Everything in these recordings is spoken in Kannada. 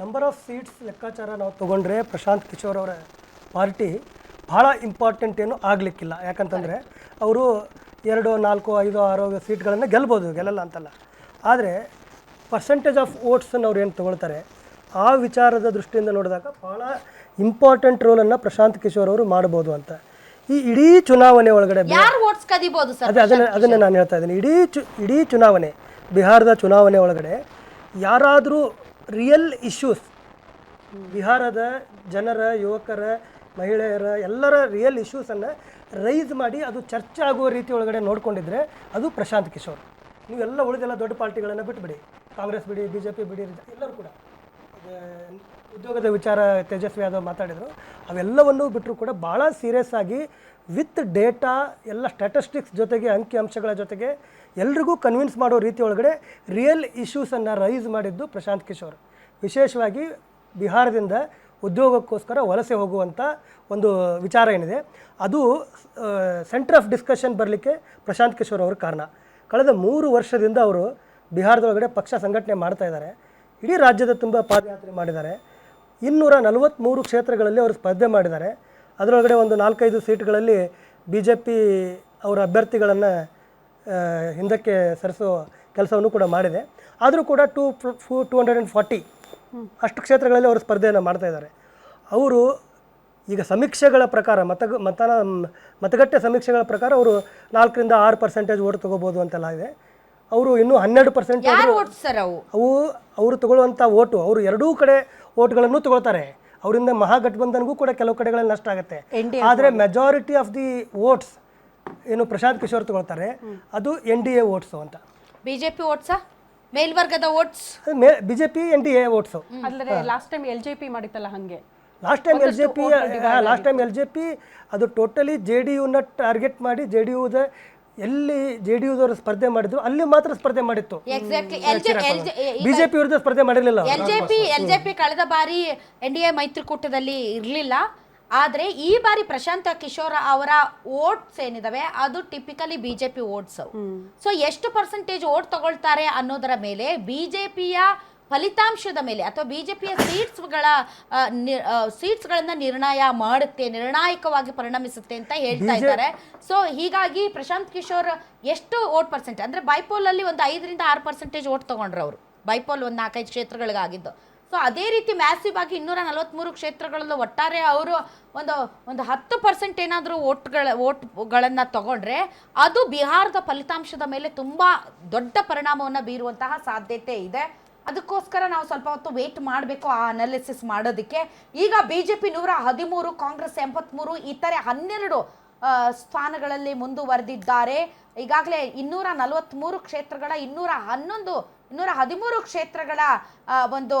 ನಂಬರ್ ಆಫ್ ಸೀಟ್ಸ್ ಲೆಕ್ಕಾಚಾರ ನಾವು ತೊಗೊಂಡ್ರೆ ಪ್ರಶಾಂತ್ ಕಿಶೋರ್ ಅವರ ಪಾರ್ಟಿ ಭಾಳ ಇಂಪಾರ್ಟೆಂಟ್ ಏನು ಆಗಲಿಕ್ಕಿಲ್ಲ. ಯಾಕಂತಂದರೆ ಅವರು ಎರಡು ನಾಲ್ಕು ಐದು ಆರು ಸೀಟ್ಗಳನ್ನು ಗೆಲ್ಬೋದು ಗೆಲ್ಲಲ್ಲ ಅಂತಲ್ಲ. ಆದರೆ ಪರ್ಸೆಂಟೇಜ್ ಆಫ್ ಓಟ್ಸನ್ನು ಅವ್ರು ಏನು ತೊಗೊಳ್ತಾರೆ? ಆ ವಿಚಾರದ ದೃಷ್ಟಿಯಿಂದ ನೋಡಿದಾಗ ಭಾಳ ಇಂಪಾರ್ಟೆಂಟ್ ರೋಲನ್ನು ಪ್ರಶಾಂತ್ ಕಿಶೋರ್ ಅವರು ಮಾಡ್ಬೋದು ಅಂತ. ಈ ಇಡೀ ಚುನಾವಣೆ ಒಳಗಡೆ ಅದೇ ಅದನ್ನು ಅದನ್ನು ನಾನು ಹೇಳ್ತಾ ಇದ್ದೀನಿ. ಇಡೀ ಚು ಇಡೀ ಚುನಾವಣೆ ಬಿಹಾರದ ಚುನಾವಣೆ ಒಳಗಡೆ ಯಾರಾದರೂ ರಿಯಲ್ ಇಶ್ಯೂಸ್ ಬಿಹಾರದ ಜನರ, ಯುವಕರ, ಮಹಿಳೆಯರ ಎಲ್ಲರ ರಿಯಲ್ ಇಶ್ಯೂಸನ್ನು ರೈಸ್ ಮಾಡಿ ಅದು ಚರ್ಚೆ ಆಗುವ ರೀತಿ ಒಳಗಡೆ ನೋಡ್ಕೊಂಡಿದ್ರೆ ಅದು ಪ್ರಶಾಂತ್ ಕಿಶೋರ್. ನೀವೆಲ್ಲ ಉಳಿದೆಲ್ಲ ದೊಡ್ಡ ಪಾರ್ಟಿಗಳನ್ನು ಬಿಟ್ಬಿಡಿ. ಕಾಂಗ್ರೆಸ್ ಬಿಡಿ ಬಿ ಜೆ ಪಿ ಬಿಡಿ, ಎಲ್ಲರೂ ಕೂಡ. ಉದ್ಯೋಗದ ವಿಚಾರ ತೇಜಸ್ವಿ ಯಾದವ್ ಮಾತಾಡಿದರು, ಅವೆಲ್ಲವನ್ನೂ ಬಿಟ್ಟರು ಕೂಡ ಭಾಳ ಸೀರಿಯಸ್ ಆಗಿ ವಿತ್ ಡೇಟಾ ಎಲ್ಲ ಸ್ಟ್ಯಾಟಿಸ್ಟಿಕ್ಸ್ ಜೊತೆಗೆ ಅಂಕಿ ಅಂಶಗಳ ಜೊತೆಗೆ ಎಲ್ರಿಗೂ ಕನ್ವಿನ್ಸ್ ಮಾಡೋ ರೀತಿ ಒಳಗಡೆ ರಿಯಲ್ ಇಶ್ಯೂಸನ್ನು ರೈಸ್ ಮಾಡಿದ್ದು ಪ್ರಶಾಂತ್ ಕಿಶೋರ್. ವಿಶೇಷವಾಗಿ ಬಿಹಾರದಿಂದ ಉದ್ಯೋಗಕ್ಕೋಸ್ಕರ ವಲಸೆ ಹೋಗುವಂಥ ಒಂದು ವಿಚಾರ ಏನಿದೆ. ಅದು ಸೆಂಟರ್ ಆಫ್ ಡಿಸ್ಕಷನ್ ಬರಲಿಕ್ಕೆ ಪ್ರಶಾಂತ್ ಕಿಶೋರ್ ಅವರು ಕಾರಣ. ಕಳೆದ ಮೂರು ವರ್ಷದಿಂದ ಅವರು ಬಿಹಾರದೊಳಗಡೆ ಪಕ್ಷ ಸಂಘಟನೆ ಮಾಡ್ತಾ ಇದ್ದಾರೆ. ಇಡೀ ರಾಜ್ಯದ ತುಂಬ ಪಾದಯಾತ್ರೆ ಮಾಡಿದ್ದಾರೆ. ಇನ್ನೂರ ನಲವತ್ತ್ಮೂರು ಕ್ಷೇತ್ರಗಳಲ್ಲಿ ಅವರು ಸ್ಪರ್ಧೆ ಮಾಡಿದ್ದಾರೆ. ಅದರೊಳಗಡೆ ಒಂದು ನಾಲ್ಕೈದು ಸೀಟ್ಗಳಲ್ಲಿ ಬಿ ಜೆ ಪಿ ಅವರ ಅಭ್ಯರ್ಥಿಗಳನ್ನು ಹಿಂದಕ್ಕೆ ಸರಿಸೋ ಕೆಲಸವನ್ನು ಕೂಡ ಮಾಡಿದೆ. ಆದರೂ ಕೂಡ two two hundred and forty ಅಷ್ಟು ಕ್ಷೇತ್ರಗಳಲ್ಲಿ ಅವರು ಸ್ಪರ್ಧೆಯನ್ನು ಮಾಡ್ತಾ ಇದ್ದಾರೆ. ಅವರು ಈಗ ಸಮೀಕ್ಷೆಗಳ ಪ್ರಕಾರ ಮತ ಮತನ ಮತಗಟ್ಟೆ ಸಮೀಕ್ಷೆಗಳ ಪ್ರಕಾರ ಅವರು ನಾಲ್ಕರಿಂದ ಆರು ಪರ್ಸೆಂಟೇಜ್ ಓಟ್ ತೊಗೋಬೋದು ಅಂತೆಲ್ಲ ಇದೆ. ಅವರು ಇನ್ನೂ ಹನ್ನೆರಡು ಪರ್ಸೆಂಟ್ ಓಟ್ಸ್ ಅವು? ಅವು ಅವರು ತಗೊಳ್ಳುವಂಥ ಓಟು ಅವರು ಎರಡೂ ಕಡೆ ಓಟ್ಗಳನ್ನು ತಗೊಳ್ತಾರೆ. ಅವರಿಂದ ಮಹಾಗಠಬಂಧನ್ಗೂ ಕೂಡ ಕೆಲವು ಕಡೆಗಳಲ್ಲಿ ನಷ್ಟ ಆಗುತ್ತೆ. ಆದರೆ ಮೆಜಾರಿಟಿ ಆಫ್ ದಿ ವೋಟ್ಸ್ ಏನು ಪ್ರಶಾಂತ್ ಕಿಶೋರ್ ತಗೊಳ್ತಾರೆ. ಅದು ಎನ್ ಡಿ ಎ ಓಟ್ಸು ಅಂತ. ಬಿಜೆಪಿ ಓಟ್ಸಾ ಮೇಲ್ವರ್ಗದ votes May B J P N D A votes ಅಲ್ಲದೆ last time L J P ಮಾಡಿತ್ತಲ್ಲ ಹಂಗೆ. Last time L J P last time L J P ಅದು ಟೋಟಲಿ ಜೆ ಡಿ ಯುನ ಟಾರ್ಗೆಟ್ ಮಾಡಿ ಜೆ ಡಿ ಯುದ ಎಲ್ಲಿ ಜೆ ಡಿ ಯುದವರು ಸ್ಪರ್ಧೆ ಮಾಡಿದ್ರು ಅಲ್ಲಿ ಮಾತ್ರ ಸ್ಪರ್ಧೆ ಮಾಡಿತ್ತು. ಬಿಜೆಪಿ ಬಿ ಜೆ ಪಿ ವಿರುದ್ಧ ಸ್ಪರ್ಧೆ ಮಾಡಿರಲಿಲ್ಲ. L J P L J P ಕಳೆದ ಬಾರಿ ಎನ್ ಡಿ ಎ ಮೈತ್ರಿಕೂಟದಲ್ಲಿ ಇರಲಿಲ್ಲ. ಆದ್ರೆ ಈ ಬಾರಿ ಪ್ರಶಾಂತ ಕಿಶೋರ್ ಅವರ ಓಟ್ಸ್ ಏನಿದಾವೆ ಅದು ಟಿಪಿಕಲಿ ಬಿಜೆಪಿ ಓಟ್ಸ್. ಸೊ ಎಷ್ಟು ಪರ್ಸೆಂಟೇಜ್ ಓಟ್ ತಗೊಳ್ತಾರೆ ಅನ್ನೋದರ ಮೇಲೆ ಬಿಜೆಪಿಯ ಫಲಿತಾಂಶದ ಮೇಲೆ ಅಥವಾ ಬಿಜೆಪಿಯ ಸೀಟ್ಸ್ಗಳ ಸೀಟ್ಸ್ಗಳನ್ನ ನಿರ್ಣಯ ಮಾಡುತ್ತೆ ನಿರ್ಣಾಯಕವಾಗಿ ಪರಿಣಮಿಸುತ್ತೆ ಅಂತ ಹೇಳ್ತಾ ಇದ್ದಾರೆ. ಸೊ ಹೀಗಾಗಿ ಪ್ರಶಾಂತ್ ಕಿಶೋರ್ ಎಷ್ಟು ಓಟ್ ಪರ್ಸೆಂಟ್ ಅಂದ್ರೆ ಬೈಪೋಲ್ ಅಲ್ಲಿ ಒಂದು ಐದರಿಂದ ಆರು ಪರ್ಸೆಂಟೇಜ್ ಓಟ್ ತಗೊಂಡ್ರು ಅವರು. ಬೈಪೋಲ್ ಒಂದು ನಾಲ್ಕೈದು ಕ್ಷೇತ್ರಗಳಿಗಾಗಿದ್ದು. ಸೊ ಅದೇ ರೀತಿ ಮ್ಯಾಸಿವ್ ಆಗಿ ಇನ್ನೂರ ನಲವತ್ತ್ಮೂರು ಕ್ಷೇತ್ರಗಳಲ್ಲೂ ಒಟ್ಟಾರೆ ಅವರು ಒಂದು ಒಂದು ಹತ್ತು ಪರ್ಸೆಂಟ್ ಏನಾದರೂ ಓಟ್ಗಳ ಓಟ್ಗಳನ್ನು ತಗೊಂಡ್ರೆ ಅದು ಬಿಹಾರದ ಫಲಿತಾಂಶದ ಮೇಲೆ ತುಂಬ ದೊಡ್ಡ ಪರಿಣಾಮವನ್ನು ಬೀರುವಂತಹ ಸಾಧ್ಯತೆ ಇದೆ. ಅದಕ್ಕೋಸ್ಕರ ನಾವು ಸ್ವಲ್ಪ ಹೊತ್ತು ವೇಟ್ ಮಾಡಬೇಕು ಆ ಅನಾಲಿಸಿಸ್ ಮಾಡೋದಕ್ಕೆ. ಈಗ ಬಿ ಜೆ ಪಿ ನೂರ ಹದಿಮೂರು, ಕಾಂಗ್ರೆಸ್ ಎಂಬತ್ಮೂರು, ಇತರೆ ಹನ್ನೆರಡು ಸ್ಥಾನಗಳಲ್ಲಿ ಮುಂದುವರೆದಿದ್ದಾರೆ. ಈಗಾಗಲೇ ಇನ್ನೂರ ನಲವತ್ತ್ಮೂರು ಕ್ಷೇತ್ರಗಳ ಇನ್ನೂರ ಹನ್ನೊಂದು ಇನ್ನೂರ ಹದಿಮೂರು ಕ್ಷೇತ್ರಗಳ ಒಂದು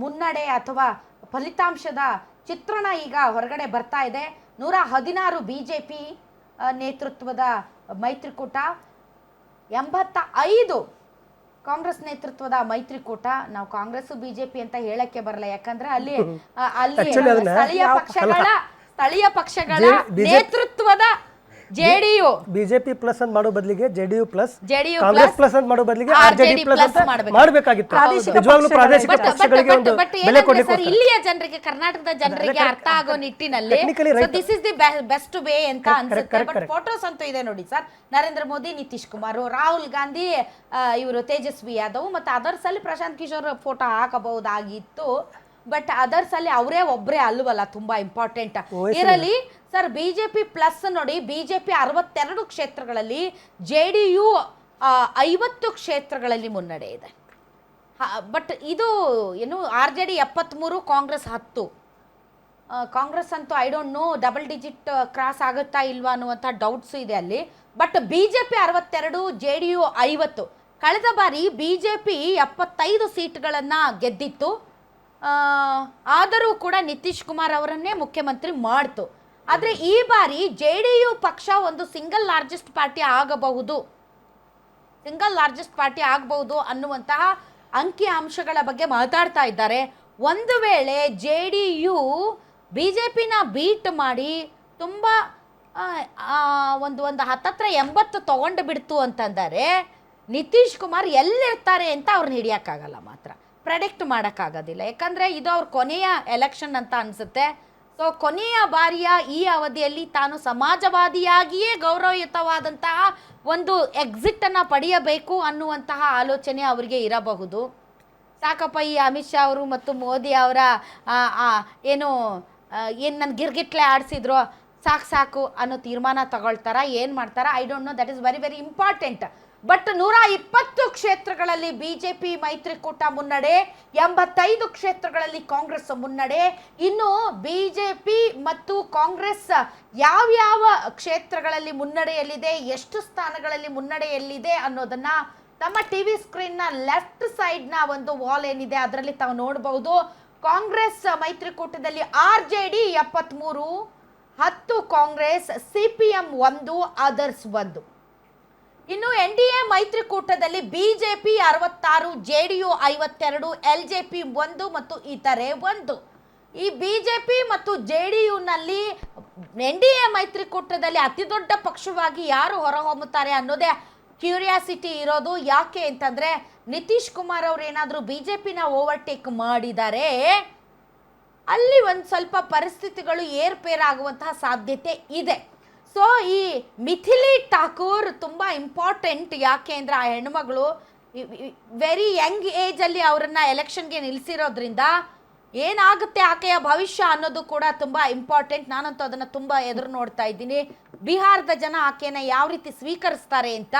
ಮುನ್ನಡೆ ಅಥವಾ ಫಲಿತಾಂಶದ ಚಿತ್ರಣ ಈಗ ಹೊರಗಡೆ ಬರ್ತಾ ಇದೆ. ನೂರ ಹದಿನಾರು ಬಿ ಜೆ ಪಿ ನೇತೃತ್ವದ ಮೈತ್ರಿಕೂಟ ಎಂಬತ್ತ ಐದು ಕಾಂಗ್ರೆಸ್ ನೇತೃತ್ವದ ಮೈತ್ರಿಕೂಟ. ನಾವು ಕಾಂಗ್ರೆಸ್ ಬಿಜೆಪಿ ಅಂತ ಹೇಳಕ್ಕೆ ಬರಲ್ಲ ಯಾಕಂದ್ರೆ ಅಲ್ಲಿ ಅಲ್ಲಿ ಸ್ಥಳೀಯ ಪಕ್ಷಗಳ ಸ್ಥಳೀಯ ಪಕ್ಷಗಳ ನೇತೃತ್ವದ ಜೆಡಿಯು ಬಿಜೆಪಿ ಪ್ಲಸ್ ಅಂತ ಮಾಡೋ ಬದಲಿಗೆ JDU plus JDU Congress plus ಅಂತ ಮಾಡೋ ಬದಲಿಗೆ ಆರ್ RJD ಪ್ಲಸ್ ಅಂತ ಮಾಡಬೇಕಾಗಿತ್ತು. ನಿಜವಾಗ್ಲೂ ಪ್ರಾದೇಶಿಕ ಪಕ್ಷಗಳಿಗೆ ಒಂದು ಬೆಲೆ ಕೊಡ್ಲಿಕ್ಕೆ ಸರ್ ಇಲ್ಲಿಯ ಜನರಿಗೆ ಕರ್ನಾಟಕದ ಜನರಿಗೆ ಅರ್ಥ ಆಗೋ ನಿಟ್ಟಿನಲ್ಲಿ this is the best way ಅಂತ ಅನ್ಸುತ್ತೆ. ಬಟ್ ಫೋಟೋಸ್ ಅಂತೂ ಇದೆ ನೋಡಿ ಸರ್. ನರೇಂದ್ರ ಮೋದಿ ನಿತೀಶ್ ಕುಮಾರ್ ರಾಹುಲ್ ಗಾಂಧಿ ಇವರು ತೇಜಸ್ವಿ ಯಾದವ್ ಮತ್ತೆ ಅದರ್ಸ್ ಅಲ್ಲಿ ಪ್ರಶಾಂತ್ ಕಿಶೋರ್ ಫೋಟೋ ಹಾಕಬಹುದಾಗಿತ್ತು. ಬಟ್ ಅದರ್ಸ್ ಅಲ್ಲಿ ಅವರೇ ಒಬ್ಬರೇ ಅಲ್ವಲ್ಲ ತುಂಬಾ ಇಂಪಾರ್ಟೆಂಟ್ ಇರಲಿ ಸರ್ ಬಿಜೆಪಿ ಪ್ಲಸ್ ನೋಡಿ ಬಿಜೆಪಿ ಅರವತ್ತೆರಡು ಕ್ಷೇತ್ರಗಳಲ್ಲಿ ಜೆ ಡಿ ಯು ಐವತ್ತು ಕ್ಷೇತ್ರಗಳಲ್ಲಿ ಮುನ್ನಡೆ ಇದೆ. ಬಟ್ ಇದು ಏನು ಆರ್ ಜೆ ಡಿ ಎಪ್ಪತ್ತ್ಮೂರು ಕಾಂಗ್ರೆಸ್ ಹತ್ತು. ಕಾಂಗ್ರೆಸ್ ಅಂತೂ I don't know double digit cross ಆಗುತ್ತಾ ಇಲ್ವಾ ಅನ್ನುವಂಥ ಡೌಟ್ಸ್ ಇದೆ ಅಲ್ಲಿ. ಬಟ್ ಬಿ ಜೆ ಪಿ ಅರವತ್ತೆರಡು ಜೆ ಡಿ ಯು ಐವತ್ತು. ಕಳೆದ ಬಾರಿ ಬಿ ಜೆ ಪಿ ಎಪ್ಪತ್ತೈದು ಸೀಟ್ಗಳನ್ನು ಗೆದ್ದಿತ್ತು. ಆದರೂ ಕೂಡ ನಿತೀಶ್ ಕುಮಾರ್ ಅವರನ್ನೇ ಮುಖ್ಯಮಂತ್ರಿ ಮಾಡ್ತು. ಆದರೆ ಈ ಬಾರಿ ಜೆ ಡಿ ಯು ಪಕ್ಷ ಒಂದು ಸಿಂಗಲ್ ಲಾರ್ಜೆಸ್ಟ್ ಪಾರ್ಟಿ ಆಗಬಹುದು. ಸಿಂಗಲ್ ಲಾರ್ಜೆಸ್ಟ್ ಪಾರ್ಟಿ ಆಗಬಹುದು ಅನ್ನುವಂತಹ ಅಂಕಿ ಅಂಶಗಳ ಬಗ್ಗೆ ಮಾತಾಡ್ತಾ ಇದ್ದಾರೆ. ಒಂದು ವೇಳೆ J D U B J ಪಿನ ಬೀಟ್ ಮಾಡಿ ತುಂಬ ಒಂದು ಒಂದು ಹತ್ತತ್ರ ಎಂಬತ್ತು ತಗೊಂಡು ಬಿಡ್ತು ಅಂತಂದರೆ ನಿತೀಶ್ ಕುಮಾರ್ ಎಲ್ಲಿರ್ತಾರೆ ಅಂತ ಅವ್ರನ್ನ ಹಿಡಿಯೋಕ್ಕಾಗಲ್ಲ ಮಾತ್ರ. ಪ್ರೆಡಿಕ್ಟ್ ಮಾಡೋಕ್ಕಾಗೋದಿಲ್ಲ. ಯಾಕಂದರೆ ಇದು ಅವ್ರ ಕೊನೆಯ ಎಲೆಕ್ಷನ್ ಅಂತ ಅನಿಸುತ್ತೆ. ಸೊ ಕೊನೆಯ ಬಾರಿಯ ಈ ಅವಧಿಯಲ್ಲಿ ತಾನು ಸಮಾಜವಾದಿಯಾಗಿಯೇ ಗೌರವಯುತವಾದಂತಹ ಒಂದು ಎಕ್ಸಿಟನ್ನು ಪಡೆಯಬೇಕು ಅನ್ನುವಂತಹ ಆಲೋಚನೆ ಅವರಿಗೆ ಇರಬಹುದು. ಸಾಕಪ್ಪ, ಈ ಅಮಿತ್ ಶಾ ಅವರು ಮತ್ತು ಮೋದಿ ಅವರ ಏನು ಏನು ನನ್ನ ಗಿರ್ಗಿಟ್ಲೆ ಆಡಿಸಿದ್ರು, ಸಾಕು ಸಾಕು ಅನ್ನೋ ತೀರ್ಮಾನ ತಗೊಳ್ತಾರ, ಏನು ಮಾಡ್ತಾರ I don't know that is very very important but ನೂರ ಇಪ್ಪತ್ತು ಕ್ಷೇತ್ರಗಳಲ್ಲಿ ಬಿ ಜೆ ಪಿ ಮೈತ್ರಿಕೂಟ ಮುನ್ನಡೆ, ಎಂಬತ್ತೈದು ಕ್ಷೇತ್ರಗಳಲ್ಲಿ ಕಾಂಗ್ರೆಸ್ ಮುನ್ನಡೆ. ಇನ್ನು ಬಿ ಜೆ ಪಿ ಮತ್ತು ಕಾಂಗ್ರೆಸ್ ಯಾವ್ಯಾವ ಕ್ಷೇತ್ರಗಳಲ್ಲಿ ಮುನ್ನಡೆಯಲ್ಲಿದೆ, ಎಷ್ಟು ಸ್ಥಾನಗಳಲ್ಲಿ ಮುನ್ನಡೆಯಲ್ಲಿದೆ ಅನ್ನೋದನ್ನ ತಮ್ಮ ಟಿ ವಿ ಸ್ಕ್ರೀನ್ನ ಲೆಫ್ಟ್ ಸೈಡ್ನ ಒಂದು ವಾಲ್ ಏನಿದೆ ಅದರಲ್ಲಿ ತಾವು ನೋಡಬಹುದು ಕಾಂಗ್ರೆಸ್ ಮೈತ್ರಿಕೂಟದಲ್ಲಿ ಆರ್ ಜೆ ಡಿ ಎಪ್ಪತ್ತ್ಮೂರು ಹತ್ತು ಕಾಂಗ್ರೆಸ್, ಸಿ ಪಿ ಎಂ ಒಂದು, ಅದರ್ಸ್ ಒಂದು. ಇನ್ನು ಎನ್ ಡಿ ಎ ಮೈತ್ರಿಕೂಟದಲ್ಲಿ ಬಿಜೆಪಿ ಅರವತ್ತಾರು ಜೆ ಡಿ ಯು ಐವತ್ತೆರಡು ಎಲ್ ಜೆ ಪಿ ಒಂದು ಮತ್ತು ಇತರೆ ಒಂದು. ಈ ಬಿಜೆಪಿ ಮತ್ತು ಜೆ ಡಿ ಯುನಲ್ಲಿ ಎನ್ ಡಿ ಎ ಮೈತ್ರಿಕೂಟದಲ್ಲಿ ಅತಿ ದೊಡ್ಡ ಪಕ್ಷವಾಗಿ ಯಾರು ಹೊರಹೊಮ್ಮುತ್ತಾರೆ ಅನ್ನೋದೇ ಕ್ಯೂರಿಯಾಸಿಟಿ ಇರೋದು ಯಾಕೆ ಅಂತಂದ್ರೆ ನಿತೀಶ್ ಕುಮಾರ್ ಅವರು ಏನಾದರೂ ಬಿ ಜೆ ಪಿನ ಓವರ್ಟೇಕ್ ಮಾಡಿದರೆ ಅಲ್ಲಿ ಒಂದು ಸ್ವಲ್ಪ ಪರಿಸ್ಥಿತಿಗಳು ಏರ್ಪೇರಾಗುವಂತಹ ಸಾಧ್ಯತೆ ಇದೆ. ಸೊ ಈ ಮಿಥಿಲಿ ಠಾಕೂರ್ ತುಂಬ ಇಂಪಾರ್ಟೆಂಟ್ ಯಾಕೆ ಅಂದರೆ ಆ ಹೆಣ್ಮಗಳು ವೆರಿ ಯಂಗ್ ಏಜಲ್ಲಿ ಅವರನ್ನು ಎಲೆಕ್ಷನ್ಗೆ ನಿಲ್ಲಿಸಿರೋದ್ರಿಂದ ಏನಾಗುತ್ತೆ ಆಕೆಯ ಭವಿಷ್ಯ ಅನ್ನೋದು ಕೂಡ ತುಂಬ ಇಂಪಾರ್ಟೆಂಟ್ ನಾನಂತೂ ಅದನ್ನು ತುಂಬ ಎದುರು ನೋಡ್ತಾ ಇದ್ದೀನಿ. ಬಿಹಾರದ ಜನ ಆಕೆಯನ್ನು ಯಾವ ರೀತಿ ಸ್ವೀಕರಿಸ್ತಾರೆ ಅಂತ